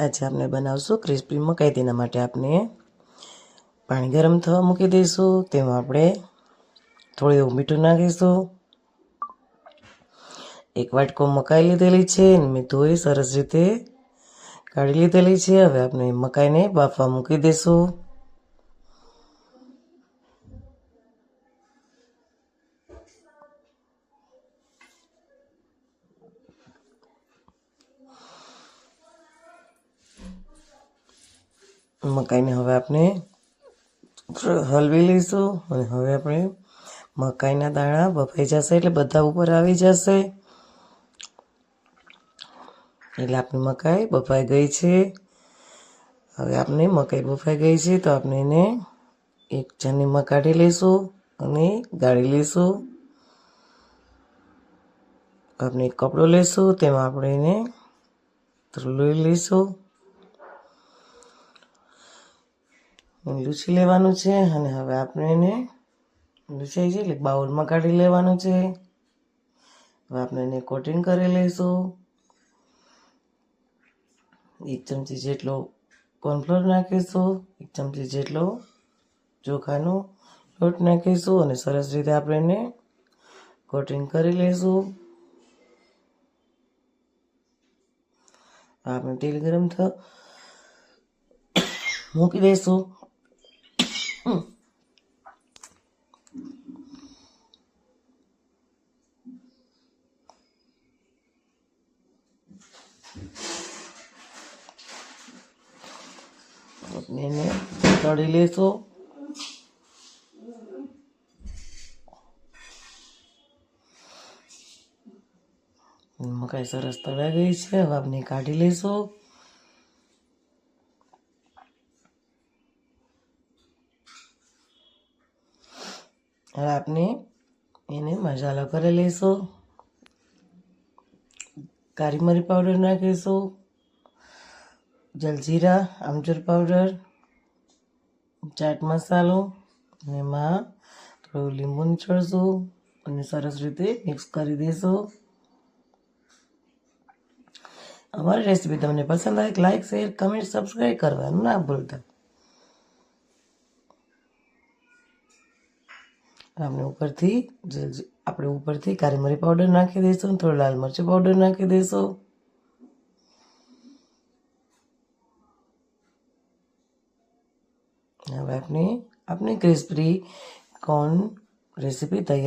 આજે આપણે બનાવશું ક્રિસ્પી મકાઈ તેના માટે આપણે પાણી ગરમ થવા મૂકી દઈશું, તેમાં આપણે થોડું એવું મીઠું નાખીશું. એક વાટકો મકાઈ લીધેલી છે મેં ધોઈ સરસ રીતે કાઢી લીધેલી છે. હવે આપણે મકાઈને બાફવા મૂકી દઈશું. મકાઈને હવે આપણે હલવી લઈશું અને હવે આપણે મકાઈના દાણા બફાઈ જશે એટલે બધા ઉપર આવી જશે. એટલે આપણી મકાઈ બફાઈ ગઈ છે. હવે આપણે મકાઈ બફાઈ ગઈ છે તો આપણે એને એક જનીમાં કાઢી લઈશું અને ગાળી લઈશું. આપણે એક કપડો લઈશું, તેમાં આપણે એને લઈ લઈશું. લૂછી લેવાનું છે અને હવે આપણે એને લૂછાઈ છે એટલે બાઉલમાં કાઢી લેવાનું છે. હવે આપણે એને કોટિંગ કરી લઈશું. એક ચમચી જેટલો કોર્નફ્લોર નાખીશું, એક ચમચી જેટલો ચોખાનો લોટ નાખીશું અને સરસ રીતે આપણે એને કોટિંગ કરી લઈશું. આપણે તેલ ગરમ થ મૂકી દઈશું. આપણે એને લઈશું મકાઈ સરસ તળાઈ ગઈ છે હવે આપણે કાઢી લઈશું હવે એને મસાલો કરી લઈશું કાળી મરી પાવડર નાખીશું, જલજીરા, આમચૂર પાવડર ચાટ મસાલો અને એમાં થોડું લીંબુ નીચોડશું અને સરસ રીતે મિક્સ કરી દઈશું અમારી રેસીપી તમને પસંદ આવે લાઈક શેર કમેન્ટ સબસ્ક્રાઈબ કરવાનું ના ભૂલતા. આપણે ઉપરથી આપણે ઉપરથી કાળી મરી પાવડર નાખી દઈશું થોડો લાલ મરચું પાવડર નાખી દઈશું. હવે આપણે આપણી ક્રિસ્પી કોર્ન રેસીપી તૈયાર